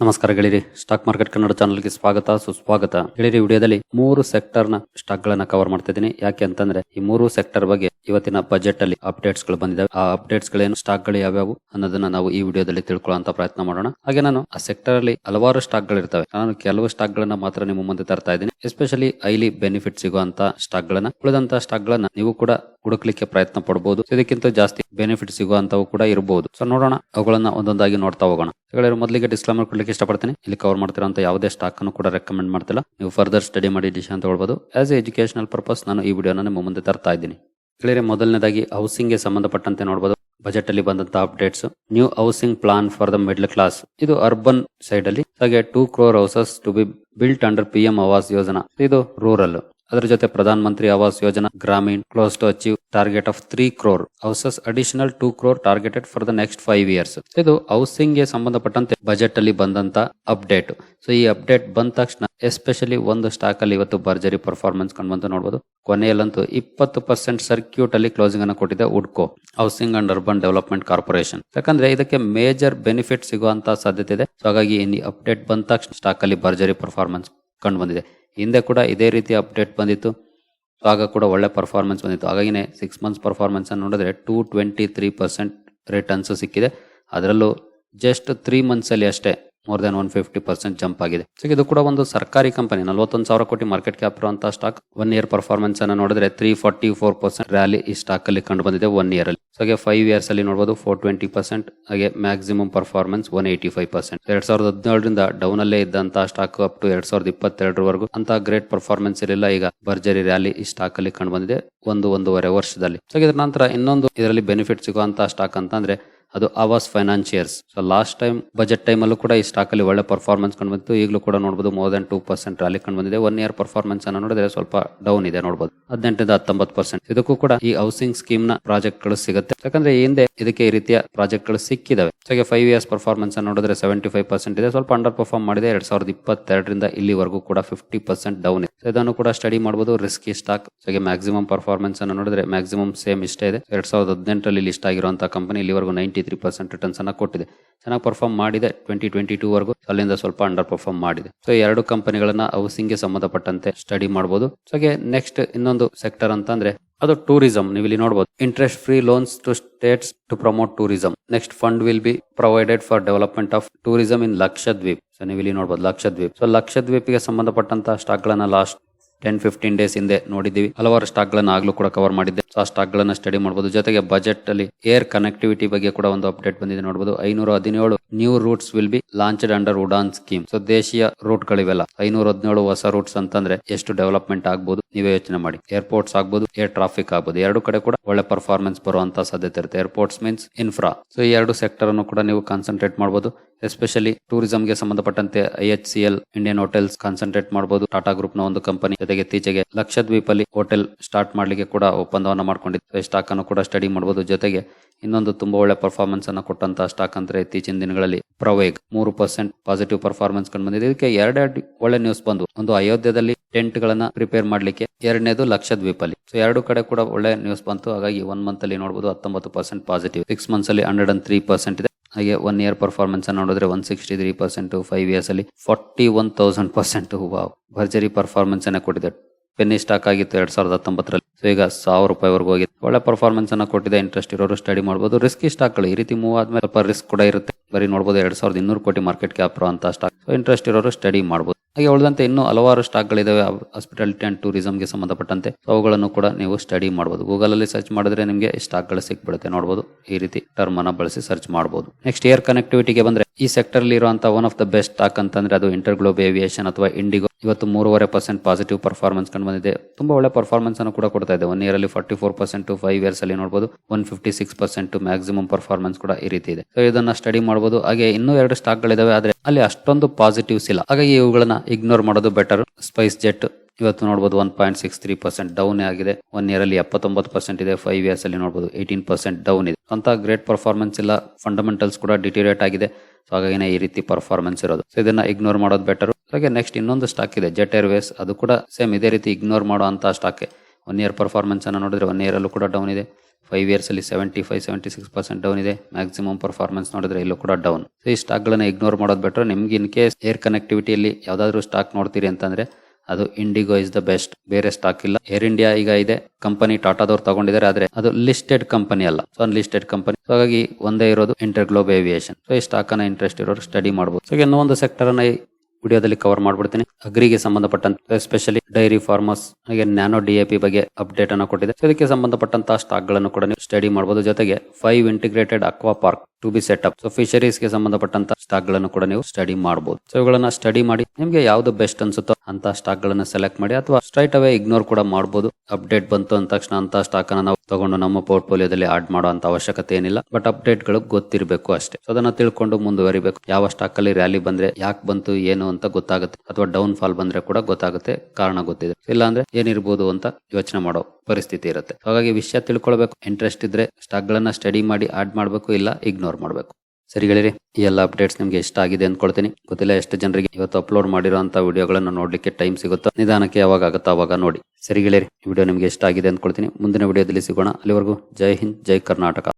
ನಮಸ್ಕಾರ ಗೆಳೆಯರಿ, stock market Kannada ಚಾನಲ್ಗೆ ಸ್ವಾಗತ, ಸುಸ್ವಾಗತ. ಗೆಳೆಯರಿ ವಿಡಿಯೋದಲ್ಲಿ ಮೂರು ಸೆಕ್ಟರ್ನ ಸ್ಟಾಕ್ ಗಳನ್ನ ಕವರ್ ಮಾಡ್ತಾ ಇದ್ದೀನಿ ಯಾಕೆ ಅಂತಂದ್ರೆ ಈ ಮೂರು ಸೆಕ್ಟರ್ ಬಗ್ಗೆ ಇವತ್ತಿನ ಬಜೆಟ್ ಅಲ್ಲಿ ಅಪ್ಡೇಟ್ಸ್ಗಳು ಬಂದಿದ್ದಾವೆ ಆ ಅಪ್ಡೇಟ್ಸ್ ಗಳೇನು ಸ್ಟಾಕ್ಗಳು ಯಾವ್ಯಾವು ಅನ್ನೋದನ್ನ ನಾವು ಈ ವಿಡಿಯೋದಲ್ಲಿ ತಿಳ್ಕೊಳ್ಳುವಂತ ಪ್ರಯತ್ನ ಮಾಡೋಣ. ಹಾಗೆ ನಾನು ಆ ಸೆಕ್ಟರ್ ಅಲ್ಲಿ ಹಲವಾರು ಸ್ಟಾಕ್ಗಳು ಇರ್ತವೆ ನಾನು ಕೆಲವು ಸ್ಟಾಕ್ ಗಳನ್ನ ಮಾತ್ರ ನಿಮ್ಮ ಮುಂದೆ ತರ್ತಾ ಇದ್ದೀನಿ. ಎಸ್ಪೆಷಲಿ ಹೈಲಿ ಬೆನಿಫಿಟ್ ಸಿಗುವಂತ ಸ್ಟಾಕ್ ಗಳನ್ನ ಉಳಿದಂತ ಸ್ಟಾಕ್ ಗಳನ್ನ ನೀವು ಕೂಡ ಹುಡುಕ್ಲಿಕ್ಕೆ ಪ್ರಯತ್ನ ಪಡಬಹುದು ಇದಕ್ಕಿಂತ ಜಾಸ್ತಿ ಬೆನಿಫಿಟ್ ಸಿಗುವಂತವು ಕೂಡ ಇರಬಹುದು ಸೊ ನೋಡೋಣ, ಅವುಗಳನ್ನ ಒಂದೊಂದಾಗಿ ನೋಡ್ತಾ ಹೋಗೋಣ. ಹೇಳಿದ್ರೆ ಮೊದಲಿಗೆ ಡಿಸ್ಕ್ಲೈಮರ್ ಕೊಡ್ಲಿಕ್ಕೆ ಇಷ್ಟಪಡ್ತೀನಿ. ಇಲ್ಲಿ ಕವರ್ ಮಾಡ್ತಿರೋಂತ ಯಾವುದೇ ಸ್ಟಾಕ್ ಅನ್ನು ಕೂಡ ರೆಕಮೆಂಡ್ ಮಾಡ್ತಿಲ್ಲ. ನೀವು ಫರ್ದರ್ ಸ್ಟಡಿ ಮಾಡಿ ಡಿಶ್ ಅಂತ ಹೇಳ್ಬೋದು. ಆಸ್ ಎ ಎಜುಕೇಶನಲ್ ಪರ್ಪಸ್ ನಾನು ಈ ವಿಡಿಯೋನ ನಿಮ್ಮ ಮುಂದೆ ತರ್ತಾ ಇದ್ದೀನಿ. ಹೇಳಿದ್ರೆ ಮೊದಲನೇದಾಗಿ ಹೌಸಿಂಗ್ಗೆ ಸಂಬಂಧಪಟ್ಟಂತೆ ನೋಡಬಹುದು ಬಜೆಟ್ ಅಲ್ಲಿ ಬಂದಂತ updates new housing plan for the middle class ಇದು ಅರ್ಬನ್ ಸೈಡ್ ಅಲ್ಲಿ. ಹಾಗೆ two crore houses to be built under P M Awas Yojana ಇದು ರೂರಲ್ ಅದರ ಜೊತೆ Pradhan Mantri Awas Yojana Gramin close to achieve target of three crore houses additional two crore targeted for the next five years ಇದು ಹೌಸಿಂಗ್ಗೆ ಸಂಬಂಧಪಟ್ಟಂತೆ budget ಅಲ್ಲಿ ಬಂದಂತ update so ಈ update ಬಂದ ತಕ್ಷಣ ಎಸ್ಪೆಷಲಿ ಒಂದು ಸ್ಟಾಕ್ ಅಲ್ಲಿ ಇವತ್ತು ಭರ್ಜರಿ ಪರ್ಫಾರ್ಮೆನ್ಸ್ ಕಂಡು ನೋಡಬಹುದು ಕೊನೆಯಲ್ಲಂತೂ ಇಪ್ಪತ್ತು ಪರ್ಸೆಂಟ್ ಸರ್ಕ್ಯೂಟ್ ಅಲ್ಲಿ ಕ್ಲೋಸಿಂಗ್ ಅನ್ನು ಕೊಟ್ಟಿದೆ ಉಡ್ಕೋ housing and urban development corporation ಯಾಕಂದ್ರೆ ಇದಕ್ಕೆ ಮೇಜರ್ ಬೆನಿಫಿಟ್ ಸಿಗುವಂತ ಸಾಧ್ಯತೆ ಇದೆ. ಸೊ ಹಾಗಾಗಿ ಈ ಅಪ್ಡೇಟ್ ಬಂದ ತಕ್ಷಣ ಸ್ಟಾಕ್ ಅಲ್ಲಿ ಭರ್ಜರಿ ಪರ್ಫಾರ್ಮೆನ್ಸ್ ಕಂಡು ಬಂದಿದೆ ಹಿಂದೆ ಕೂಡ ಇದೇ ರೀತಿ ಅಪ್ಡೇಟ್ ಬಂದಿತ್ತು. ಸೊ ಆಗ ಕೂಡ ಒಳ್ಳೆ ಪರ್ಫಾರ್ಮೆನ್ಸ್ ಬಂದಿತ್ತು. ಹಾಗಾಗಿನೇ ಸಿಕ್ಸ್ ಮಂತ್ಸ್ ಪರ್ಫಾರ್ಮೆನ್ಸ್ ಅನ್ನು ನೋಡಿದ್ರೆ two twenty three percent returns ಸಿಕ್ಕಿದೆ. ಅದರಲ್ಲೂ ಜಸ್ಟ್ ತ್ರೀ ಮಂತ್ಸಲ್ಲಿ ಅಷ್ಟೇ more than one fifty percent jump ಆಗಿದೆ. ಸೊ ಇದು ಕೂಡ ಒಂದು ಸರ್ಕಾರಿ ಕಂಪನಿ ನಲವತ್ತೊಂದು ಸಾವಿರ ಕೋಟಿ ಮಾರ್ಕೆಟ್ ಕ್ಯಾಪ್ ಇರುವಂತಹ ಸ್ಟಾಕ್ ಒನ್ ಇಯರ್ ಪರ್ಫಾರ್ಮೆನ್ಸ್ ಅನ್ನು ನೋಡಿದ್ರೆ three forty four percent rally ಈ ಸ್ಟಾಕ್ ಅಲ್ಲಿ ಕಂಡು ಬಂದಿದೆ ಒನ್ ಇಯರ್ ಅಲ್ಲಿ. ಸೊ ಫೈವ್ ಇಯರ್ಸ್ ಅಲ್ಲಿ ನೋಡಬಹುದು ಫೋರ್ ಟ್ವೆಂಟಿ ಪರ್ಸೆಂಟ್ ಹಾಗೆ maximum performance one eighty five percent ಎರಡ್ ಸಾವಿರದ ಹದಿನೇಳರಿಂದ ಡೌನ್ ಅಲ್ಲೇ ಇದ್ದಂತಹ ಸ್ಟಾಕ್ ಅಪ್ ಟು ಎರಡ್ ಸಾವಿರದ ಇಪ್ಪತ್ತೆರಡರವರೆಗೂ ಅಂತ ಗ್ರೇಟ್ ಪರ್ಫಾರ್ಮೆನ್ಸ್ ಇರಲಿಲ್ಲ. ಈಗ ಭರ್ಜರಿ ರ್ಯಾಲಿ ಈ ಸ್ಟಾಕ್ ಅಲ್ಲಿ ಕಂಡು ಬಂದಿದೆ ಒಂದು ಒಂದೂವರೆ ವರ್ಷದಲ್ಲಿ. ಸೊ ಇದರ ನಂತರ ಇನ್ನೊಂದು ಇದರಲ್ಲಿ ಬೆನಿಫಿಟ್ ಸಿಗುವಂತಹ ಸ್ಟಾಕ್ ಅಂತಂದ್ರೆ ಅದು Awas financiers so last time budget time ಅಲ್ಲೂ ಕೂಡ ಈ ಸ್ಟಾಕ್ ಅಲ್ಲಿ ಒಳ್ಳೆ ಪರ್ಫಾರ್ಮೆನ್ಸ್ ಕಂಡು ಬಂತು ಈಗಲೂ ಕೂಡ ನೋಡಬಹುದು more than two percent rally ಕಂಡು ಬಂದಿದೆ. ಒನ್ ಇಯರ್ ಪರ್ಫಾರ್ಮೆನ್ಸ್ ಅನ್ನು ನೋಡಿದ್ರೆ ಸ್ವಲ್ಪ ಡೌನ್ ಇದೆ ನೋಡಬಹುದು ಹದಿನೆಂಟರಿಂದ ಹತ್ತೊಂಬತ್ತು ಪರ್ಸೆಂಟ್ ಇದಕ್ಕೂ ಕೂಡ ಈ ಹೌಸಿಂಗ್ ಸ್ಕೀಮ್ನ ಪ್ರಾಜೆಕ್ಟ್ಗಳು ಸಿಗುತ್ತೆ. ಯಾಕಂದ್ರೆ ಹಿಂದೆ ಇದಕ್ಕೆ ಈ ರೀತಿಯ ಪ್ರಾಜೆಕ್ಟ್ಗಳು ಸಿಕ್ಕಿದಾವೆ ಹಾಗೆ ಫೈವ್ ಇಯರ್ಸ್ ಪರ್ಫಾರ್ಮೆನ್ಸ್ ಅನ್ನು ನೋಡಿದ್ರೆ ಸೆವೆಂಟಿ ಫೈವ್ ಪರ್ಸೆಂಟ್ ಇದೆ. ಸ್ವಲ್ಪ ಅಂಡರ್ ಪರ್ಫಾರ್ಮ್ ಮಾಡಿದೆ. ಎರಡ್ ಸಾವಿರದ ಇಪ್ಪತ್ತೆರಡರಿಂದ ಇಲ್ಲಿವರೆಗೂ ಕೂಡ ಫಿಫ್ಟಿ ಪರ್ಸೆಂಟ್ ಡೌನ್ ಇದೆ. ಇದನ್ನು ಕೂಡ ಸ್ಟಡಿ ಮಾಡಬಹುದು ರಿಸ್ಕಿ ಸ್ಟಾಕ್ ಹಾಗೆ ಮ್ಯಾಕ್ಸಿಮಮ್ ಪರ್ಫಾರ್ಮೆನ್ಸ್ ಅನ್ನು ನೋಡಿದ್ರೆ ಮ್ಯಾಕ್ಸಿಮಮ್ ಸೇಮ್ ಇಷ್ಟ ಇದೆ. ಎರಡ್ ಸಾವಿರದ ಹದಿನೆಂಟರಲ್ಲಿ ಲಿಸ್ಟ್ ಆಗಿರುವಂತಹ ಕಂಪನಿ ಇಲ್ಲಿವರೆಗೂ ನೈಂಟಿ ತ್ರೀ ಪರ್ಸೆಂಟ್ ರಿಟರ್ನ್ಸ್ ಅನ್ನ ಕೊಟ್ಟಿದೆ. ಚೆನ್ನಾಗಿ ಪರ್ಫಾರ್ಮ್ ಮಾಡಿದೆ ಟ್ವೆಂಟಿ ಟ್ವೆಂಟಿ ಟೂ ವರೆಗೂ. ಅಲ್ಲಿಂದ ಸ್ವಲ್ಪ ಅಂಡರ್ ಪರ್ಫಾರ್ಮ್ ಮಾಡಿದೆ ಸೊ ಎರಡು ಕಂಪನಿಗಳನ್ನ ಹೌಸಿಂಗ್ಗೆ ಸಂಬಂಧಪಟ್ಟಂತೆ ಸ್ಟಡಿ ಮಾಡಬಹುದು ಸೊ ಹಾಗೆ ನೆಕ್ಸ್ಟ್ ಇನ್ನೊಂದು ಸೆಕ್ಟರ್ ಅಂತಂದ್ರೆ, ಅದು ಟೂರಿಸಂ ನೀವು ಇಲ್ಲಿ ನೋಡಬಹುದು interest free loans to states to promote tourism next fund will be provided for development of tourism in Lakshadweep so ನೀವು ಇಲ್ಲಿ ನೋಡಬಹುದು ಲಕ್ಷದ್ವೀಪ್ ಸೊ ಲಕ್ಷದ್ವೀಪ್ಗೆ ಸಂಬಂಧಪಟ್ಟಂತ ಸ್ಟಾಕ್ ಗಳನ್ನ ಲಾಸ್ಟ್ ಟೆನ್ ಫಿಫ್ಟೀನ್ ಡೇಸ್ ಹಿಂದೆ ನೋಡಿದ್ದೀವಿ. ಹಲವಾರು ಸ್ಟಾಕ್ ಗಳನ್ನ ಆಗ್ಲೂ ಕೂಡ ಕವರ್ ಮಾಡಿದ್ದೆ. ಆ ಸ್ಟಾಕ್ ಗಳನ್ನ ಸ್ಟಡಿ ಮಾಡಬಹುದು ಜೊತೆಗೆ ಬಜೆಟ್ ಅಲ್ಲಿ ಏರ್ ಕನೆಕ್ಟಿವಿಟಿ ಬಗ್ಗೆ ಕೂಡ ಒಂದು ಅಪ್ಡೇಟ್ ಬಂದಿದೆ ನೋಡಬಹುದು ಐನೂರ ಹದಿನೇಳು new routes will be launched under Udan scheme so ದೇಶೀಯ ರೂಟ್ ಗಳಿವೆಲ್ಲ. ಐನೂರ ಹದಿನೇಳು ಹೊಸ ರೂಟ್ಸ್ ಅಂತಂದ್ರೆ ಎಷ್ಟು ಡೆವಲಪ್ಮೆಂಟ್ ಆಗಬಹುದು ನೀವೇ ಯೋಚನೆ ಮಾಡಿ. ಏರ್ಪೋರ್ಟ್ಸ್ ಆಗಬಹುದು ಏರ್ ಟ್ರಾಫಿಕ್ ಆಗಬಹುದು ಎರಡು ಕಡೆ ಕೂಡ ಒಳ್ಳೆ ಪರ್ಫಾರ್ಮೆನ್ಸ್ ಬರುವಂತ ಸಾಧ್ಯತೆ ಇರುತ್ತೆ. ಏರ್ಪೋರ್ಟ್ಸ್ ಮೀನ್ಸ್ ಇನ್ಫ್ರಾ ಸೊ ಈ ಎರಡು ಸೆಕ್ಟರ್ ಅನ್ನು ಕೂಡ ನೀವು ಕಾನ್ಸಂಟ್ರೇಟ್ ಮಾಡಬಹುದು ಎಸ್ಪೆಷಲಿ ಟೂರಿಸಂ ಗೆ ಸಂಬಂಧಪಟ್ಟಂತೆ I H C L Indian hotels concentrate ಮಾಡಬಹುದು ಟಾಟಾ ಗ್ರೂಪ್ನ ಒಂದು ಕಂಪನಿ ಜೊತೆಗೆ ಇತ್ತೀಚೆಗೆ ಲಕ್ಷದ್ವೀಪ್ ಅಲ್ಲಿ ಹೋಟೆಲ್ ಸ್ಟಾರ್ಟ್ ಮಾಡ್ಲಿಕ್ಕೆ ಕೂಡ ಒಪ್ಪಂದವನ್ನು ಮಾಡಿಕೊಂಡಿದ್ದು ಸ್ಟಾಕ್ ಅನ್ನು ಕೂಡ ಸ್ಟಡಿ ಮಾಡಬಹುದು ಜೊತೆಗೆ ಇನ್ನೊಂದು ತುಂಬಾ ಒಳ್ಳೆ ಪರ್ಫಾರ್ಮೆನ್ಸ್ ಅನ್ನು ಕೊಟ್ಟಂತ ಸ್ಟಾಕ್ ಅಂದ್ರೆ ಇತ್ತೀಚಿನ ದಿನಗಳಲ್ಲಿ ಪ್ರವೇಗ್ ಮೂರು ಪರ್ಸೆಂಟ್ ಪಾಸಿಟಿವ್ ಪರ್ಫಾರ್ಮೆನ್ಸ್ ಕಂಡು ಬಂದಿದೆ. ಇದಕ್ಕೆ ಎರಡೆರಡು ಒಳ್ಳೆ ನ್ಯೂಸ್ ಬಂದು, ಒಂದು ಅಯೋಧ್ಯದಲ್ಲಿ ಟೆಂಟ್ ಗಳನ್ನ ಪ್ರಿಪೇರ್ ಮಾಡ್ಲಿಕ್ಕೆ ಎರಡನೇದು ಲಕ್ಷದ್ವೀಪ್ ಅಲ್ಲಿ ಸೊ ಎರಡು ಕಡೆ ಕೂಡ ಒಳ್ಳೆ ನ್ಯೂಸ್ ಬಂತು. ಹಾಗಾಗಿ ಒನ್ ಮಂತ್ ಅಲ್ಲಿ ನೋಡಬಹುದು ಹತ್ತೊಂಬತ್ತು ಪರ್ಸೆಂಟ್ ಪಾಸಿಟಿವ್ ಸಿಕ್ಸ್ ಮಂತ್ಸ್ ಅಲ್ಲಿ ಹಂಡ್ರೆಡ್ ಅಂಡ್ ತ್ರೀ ಪರ್ಸೆಂಟ್ ಇದೆ. ಹಾಗೆ ಒನ್ ಇಯರ್ ಪರ್ಫಾರ್ಮೆನ್ಸ್ ನೋಡಿದ್ರೆ one sixty three percent five years ಅಲ್ಲಿ forty one thousand percent wow ಭರ್ಜರಿ ಪರ್ಫಾರ್ಮೆನ್ಸ್ ಅನ್ನ ಕೊಟ್ಟಿದೆ. ಪೆನ್ನಿ ಸ್ಟಾಕ್ ಆಗಿತ್ತು ಎರಡ್ ಸಾವಿರದ ಹತ್ತೊಂಬತ್ತರಲ್ಲಿ. ಸೊ ಈಗ ಸಾವಿರ ರೂಪಾಯಿವರೆಗೂ ಹೋಗಿದೆ. ಒಳ್ಳೆ ಪರ್ಫಾರ್ಮೆನ್ಸ್ ಅನ್ನ ಕೊಟ್ಟಿದೆ. ಇಂಟ್ರೆಸ್ಟ್ ಇರೋರು ಸ್ಟಡಿ ಮಾಡಬಹುದು ರಿಸ್ಕಿ ಸ್ಟಾಕ್ಗಳು ಈ ರೀತಿ ಮೂವ್ ಆದ್ಮೇಲೆ ಸ್ವಲ್ಪ ರಿಸ್ಕ್ ಕೂಡ ಇರುತ್ತೆ. ಬರೀ ನೋಡಬಹುದು ಎರಡ್ ಸಾವಿರದ ಇನ್ನೂರು ಕೋಟಿ ಮಾರ್ಕೆಟ್ ಕ್ಯಾಪ್ ಅಂತ ಸ್ಟಾಕ್ ಸೊ ಇಂಟ್ರೆಸ್ಟ್ ಇರೋರು ಸ್ಟಡಿ ಮಾಡಬಹುದು ಹಾಗೆ ಉಳಿದಂತೆ ಇನ್ನೂ ಹಲವಾರು ಸ್ಟಾಕ್ಗಳಿದ್ದಾವೆ ಹಾಸ್ಪಿಟಾಲಿಟಿ ಆ್ಯಂಡ್ ಟೂರಿಸಮ್ಗೆ ಸಂಬಂಧಪಟ್ಟಂತೆ. ಅವುಗಳನ್ನು ಕೂಡ ನೀವು ಸ್ಟಡಿ ಮಾಡ್ಬೋದು. ಗೂಗಲಲ್ಲಿ ಸರ್ಚ್ ಮಾಡಿದ್ರೆ ನಿಮಗೆ ಸ್ಟಾಕ್ಗಳು ಸಿಕ್ಬಿಡುತ್ತೆ, ನೋಡ್ಬೋದು. ಈ ರೀತಿ ಟರ್ಮ್ ಅನ್ನು ಬಳಸಿ ಸರ್ಚ್ ಮಾಡ್ಬೋದು. ನೆಕ್ಸ್ಟ್ ಏರ್ ಕನೆಕ್ಟಿವಿಟಿಗೆ ಬಂದ್ರೆ, ಈ ಸೆಕ್ಟರ್ ಇರುವಂತಹ one of the best stock ಅಂತಂದ್ರೆ ಅದು ಇಂಟರ್ ಗ್ಲೋಬ್ ಏವಿಯೇಷನ್ ಅಥವಾ ಇಂಡಿಗೋ ಇವತ್ತು ಮೂರುವರೆ ಪರ್ಸೆಂಟ್ ಪಾಸಿಟಿವ್ ಪರ್ಫಾರ್ಮೆನ್ಸ್ ಕಂಡು ಬಂದಿದೆ. ತುಂಬಾ ಒಳ್ಳೆ ಪರ್ಫಾರ್ಮೆನ್ಸ್ ಅನ್ನು ಕೂಡ ಕೊಡ್ತಾ ಇದೆ. ಒನ್ ಇಯರ್ ಅಲ್ಲಿ forty four percent five years ಅಲ್ಲಿ ನೋಡಬಹುದು one fifty six percent maximum performance ಕೂಡ ಈ ರೀತಿ ಇದೆ. ಸೊ ಇದನ್ನ ಸ್ಟಡಿ ಮಾಡಬಹುದು ಹಾಗೆ ಇನ್ನೂ ಎರಡು ಸ್ಟಾಕ್ ಗಳಿದಾವೆ, ಆದ್ರೆ ಅಲ್ಲಿ ಅಷ್ಟೊಂದು ಪಾಸಿಟಿವ್ಸ್ ಇಲ್ಲ. ಹಾಗಾಗಿ ಇವುಗಳನ್ನ ಇಗ್ನೋರ್ ಮಾಡೋದು ಬೆಟರ್ ಸ್ಪೈಸ್ ಜೆಟ್ ಇವತ್ತು ನೋಡಬಹುದು one point six three percent down ಆಗಿದೆ. ಒನ್ ಇಯರ್ ಅಲ್ಲಿ ಎಪ್ಪತ್ತೊಂಬತ್ತು ಪರ್ಸೆಂಟ್ ಇದೆ. ಫೈವ್ ಇಯರ್ಸ್ ಅಲ್ಲಿ ನೋಡಬಹುದು ಏಯ್ಟೀನ್ ಪರ್ಸೆಂಟ್ ಡೌನ್ ಇದೆ. ಅಂತ ಗ್ರೇಟ್ ಪರ್ಫಾರ್ಮೆನ್ಸ್ ಇಲ್ಲ. ಫಂಡಮೆಂಟಲ್ಸ್ ಕೂಡ ಡಿಟೇರಿಯೇಟ್ ಆಗಿದೆ. ಸೊ ಹಾಗಾಗಿ ಈ ರೀತಿ ಪರ್ಫಾರ್ಮೆನ್ಸ್ ಇರೋದು. ಸೊ ಇದನ್ನ ಇಗ್ನೋರ್ ಮಾಡೋದು ಬೆಟರ್ ಹಾಗೆ ನೆಕ್ಸ್ಟ್ ಇನ್ನೊಂದು ಸ್ಟಾಕ್ ಇದೆ. ಜೆಟ್ ಏರ್ವೇಸ್ ಅದು ಕೂಡ ಸೇಮ್ ಇದೇ ರೀತಿ ಇಗ್ನೋರ್ ಮಾಡೋ ಅಂತ ಸ್ಟಾಕ್ ಒನ್ ಇಯರ್ ಪರ್ಫಾರ್ಮೆನ್ಸನ್ನು ನೋಡಿದ್ರೆ ಒನ್ ಇಯರಲ್ಲೂ ಕೂಡ ಡೌನ್ ಇದೆ. Five ಇಯರ್ಸಲ್ಲಿ seventy five seventy six percent down ಇದೆ. ಮ್ಯಾಕ್ಸಿಮಮ್ ಪರ್ಫಾರ್ಮೆನ್ಸ್ ನೋಡಿದ್ರೆ ಇಲ್ಲೂ ಕೂಡ ಡೌನ್ ಸೊ ಈ ಸ್ಟಾಕ್ಗಳನ್ನು ಇಗ್ನೋರ್ ಮಾಡೋದು ಬೆಟ್ರೆ ನಿಮ್ಗೆ ಇನ್ ಕೇಸ್ ಏರ್ ಕನೆಕ್ಟಿವಿಟಿಯಲ್ಲಿ ಯಾವುದಾದ್ರೂ ಸ್ಟಾಕ್ ನೋಡ್ತೀರಿ ಅಂತಂದರೆ ಅದು ಇಂಡಿಗೋ ಇಸ್ ದ ಬೆಸ್ಟ್ ಬೇರೆ ಸ್ಟಾಕ್ ಇಲ್ಲ. ಏರ್ ಇಂಡಿಯಾ ಈಗ ಇದೆ. ಕಂಪನಿ ಟಾಟಾದವ್ರು ತಗೊಂಡಿದ್ದಾರೆ, ಆದರೆ ಅದು ಲಿಸ್ಟೆಡ್ ಕಂಪನಿ ಅಲ್ಲ. ಸೊ ಅನ್ಲಿಸ್ಟೆಡ್ ಕಂಪನಿ ಹಾಗಾಗಿ ಒಂದೇ ಇರೋದು ಇಂಟರ್ ಗ್ಲೋಬ್ ಏವಿಯೇಷನ್ ಸೊ ಈ ಸ್ಟಾಕ್ ಇಂಟ್ರೆಸ್ಟ್ ಇರೋರು ಸ್ಟಡಿ ಮಾಡಬಹುದು ಸೊ ಇನ್ನೊಂದು ಸೆಕ್ಟರ್ ಅನ್ನ ವಿಡಿಯೋದಲ್ಲಿ ಕವರ್ ಮಾಡ್ಬಿಡ್ತೀನಿ. ಅಗ್ರಿಗೆ ಸಂಬಂಧಪಟ್ಟಂತ ಎಸ್ಪೆಷಲಿ ಡೈರಿ ಫಾರ್ಮರ್ಸ್ ಹಾಗೆ ನ್ಯಾನೋ ಡಿಎಪಿ ಬಗ್ಗೆ ಅಪ್ಡೇಟ್ ಅನ್ನು ಕೊಟ್ಟಿದೆ. ಇದಕ್ಕೆ ಸಂಬಂಧಪಟ್ಟಂತಹ ಸ್ಟಾಕ್ಗಳನ್ನು ಕೂಡ ನೀವು ಸ್ಟಡಿ ಮಾಡಬಹುದು ಜೊತೆಗೆ five integrated aqua park to be set up so ಫಿಶರೀಸ್ಗೆ ಸಂಬಂಧಪಟ್ಟಂತ ಸ್ಟಾಕ್ಗಳನ್ನು ಕೂಡ ನೀವು ಸ್ಟಡಿ ಮಾಡಬಹುದು ಸೊ ಇವುಗಳನ್ನ ಸ್ಟಡಿ ಮಾಡಿ ನಿಮ್ಗೆ ಯಾವ್ದು ಬೆಸ್ಟ್ ಅನ್ಸುತ್ತೋ ಅಂತ ಸ್ಟಾಕ್ ಗಳನ್ನ ಸೆಲೆಕ್ಟ್ ಮಾಡಿ ಅಥವಾ ಸ್ಟ್ರೈಟ್ ಅವೇ ಇಗ್ನೋರ್ ಕೂಡ ಮಾಡಬಹುದು ಅಪ್ಡೇಟ್ ಬಂತು ಅಂದ ತಕ್ಷಣ ಅಂತ ಸ್ಟಾಕ್ ಅನ್ನ ನಾವು ತಗೊಂಡು ನಮ್ಮ ಪೋರ್ಟ್ಫೋಲಿಯೋದಲ್ಲಿ ಆಡ್ ಮಾಡುವಂತ ಅವಶ್ಯಕತೆ ಏನಿಲ್ಲ. ಬಟ್ ಅಪ್ಡೇಟ್ಗಳು ಗೊತ್ತಿರಬೇಕು ಅಷ್ಟೇ. ಸೊ ಅದನ್ನ ತಿಳ್ಕೊಂಡು ಮುಂದುವರಿಬೇಕು. ಯಾವ ಸ್ಟಾಕ್ ಅಲ್ಲಿ ರ್ಯಾಲಿ ಬಂದ್ರೆ, ಯಾಕೆ ಬಂತು, ಏನು ಅಂತ ಗೊತ್ತಾಗುತ್ತೆ. ಅಥವಾ ಡೌನ್ ಫಾಲ್ ಬಂದ್ರೆ ಕೂಡ ಗೊತ್ತಾಗುತ್ತೆ. ಕಾರಣ ಗೊತ್ತಿದೆ. ಇಲ್ಲ ಅಂದ್ರೆ ಏನಿರ್ಬೋದು ಅಂತ ಯೋಚನೆ ಮಾಡೋ ಪರಿಸ್ಥಿತಿ ಇರುತ್ತೆ. ಹಾಗಾಗಿ ವಿಷಯ ತಿಳ್ಕೊಳ್ಬೇಕು. ಇಂಟ್ರೆಸ್ಟ್ ಇದ್ರೆ ಸ್ಟಾಕ್ ಗಳನ್ನ ಸ್ಟಡಿ ಮಾಡಿ ಆಡ್ ಮಾಡಬೇಕು, ಇಲ್ಲ ಇಗ್ನೋರ್ ಮಾಡಬೇಕು. ಸರಿ ಗೆಳೆಯರಿ, ಈ ಎಲ್ಲ ಅಪ್ಡೇಟ್ಸ್ ನಿಮ್ಗೆ ಇಷ್ಟ ಆಗಿದೆ ಅಂದ್ಕೊಳ್ತೀನಿ ಗೊತ್ತಿಲ್ಲ ಎಷ್ಟು ಜನರಿಗೆ ಇವತ್ತು ಅಪ್ಲೋಡ್ ಮಾಡಿರುವಂತ ವಿಡಿಯೋಗಳನ್ನು ನೋಡ್ಲಿಕ್ಕೆ ಟೈಮ್ ಸಿಗುತ್ತೋ, ನಿಧಾನಕ್ಕೆ ಯಾವಾಗ ಆಗುತ್ತೋ ಅವಾಗ ನೋಡಿ. ಸರಿ ಈ ವಿಡಿಯೋ ನಿಮ್ಗೆ ಇಷ್ಟ ಆಗಿದೆ ಅಂದ್ಕೊಳ್ತೀನಿ ಮುಂದಿನ ವಿಡಿಯೋದಲ್ಲಿ ಸಿಗೋಣ. ಅಲ್ಲಿವರೆಗೂ ಜೈ ಹಿಂದ್, ಜೈ ಕರ್ನಾಟಕ.